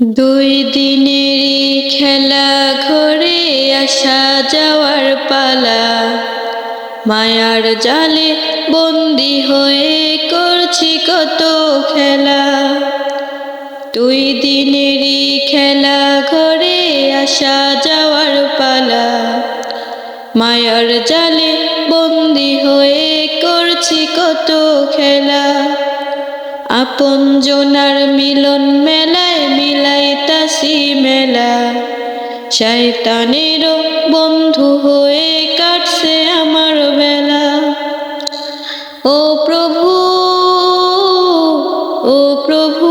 দুই দিনেরই খেলা ঘরে আসা যাওয়ার পালা। মায়ার জালে বন্দি হয়ে করছি কত খেলা। দুই দিনেরই খেলা ঘরে আসা যাওয়ার পালা। মায়ার জালে বন্দি হয়ে করছি কত খেলা। আপন জোনার মিলন মেলায় মিলাইতাছি মেলা। শয়তানেরও বন্ধু হয়ে কাটছে আমার বেলা। ও প্রভু ও প্রভু,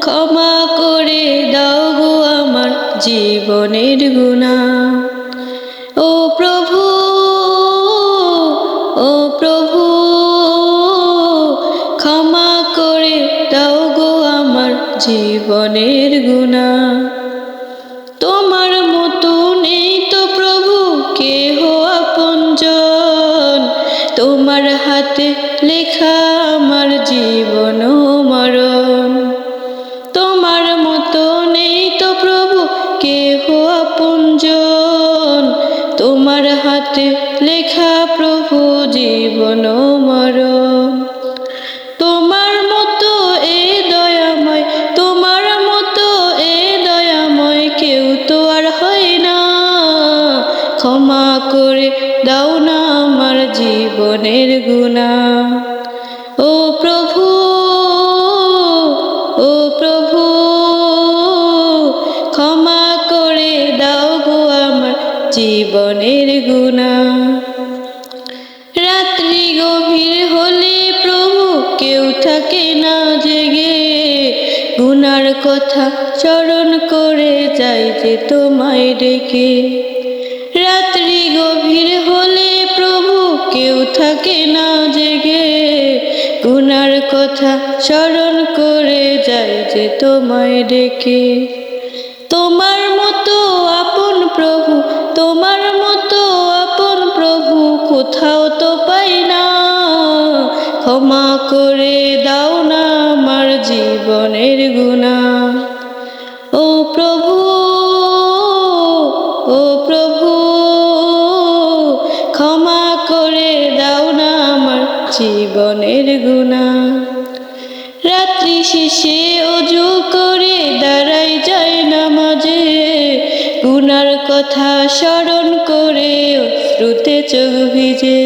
ক্ষমা করে দাও আমার জীবনের গুণা। ও প্রভু জীবনের গুণা। তোমার মতো নেই তো প্রভু, কেহ আপনজন। তোমার হাতে লেখা আমার জীবন মরণ। তোমার মতো নেই তো প্রভু, কেহ আপনজন। তোমার হাতে লেখা প্রভু জীবন জীবনের গুণা। ও প্রভু ও প্রভু, ক্ষমা করে দাও গো আমার জীবনের গুণা। রাত্রি গভীর হলে প্রভু কেউ থাকে না জেগে। গুনার কথা চরণ করে যাই যে তোমায় ডেকে। রাত্রি গভীর থাকে না জেগে, গুনার কথা স্মরণ করে যাই যে তোমায় ডেকে। তোমার মতো আপন প্রভু, তোমার মতো আপন প্রভু কোথাও তো পাই না। ক্ষমা করে দাও না আমার জীবনের গুণা। ও প্রভু ও প্রভু, ক্ষমা করে দাও না আমার জীবনের গুণা। রাত্রি শেষে অজু করে দাঁড়াই যায় নামাজে। গুনার কথা স্মরণ করে অশ্রুতে চোখ ভিজে।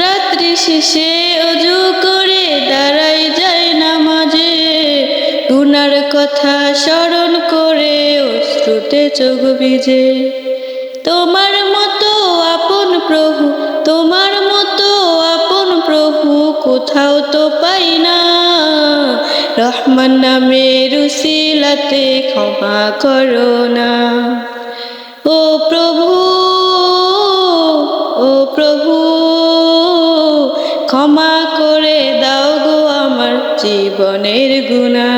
রাত্রি শেষে অজু করে দাঁড়াই যায় নামাজে। গুনার কথা স্মরণ করে অশ্রুতে চোখ ভিজে। তোমার মতো আপন প্রভু, তোমার কোথাও তো পাই না। রহমান নামের উসিলাতে ক্ষমা করো না। ও প্রভু ও প্রভু, ক্ষমা করে দাও গো আমার জীবনের গুণা।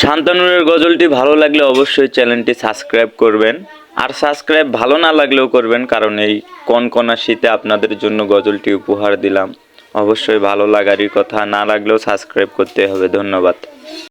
শান্তনুরের গজলটি ভালো লাগলে অবশ্যই চ্যানেলটি সাবস্ক্রাইব করবেন। আর সাবস্ক্রাইব ভালো না লাগলেও করবেন, কারণ এই কনকনা শীতে আপনাদের জন্য গজলটি উপহার দিলাম। অবশ্যই ভালো লাগারই কথা, না লাগলেও সাবস্ক্রাইব করতে হবে। ধন্যবাদ।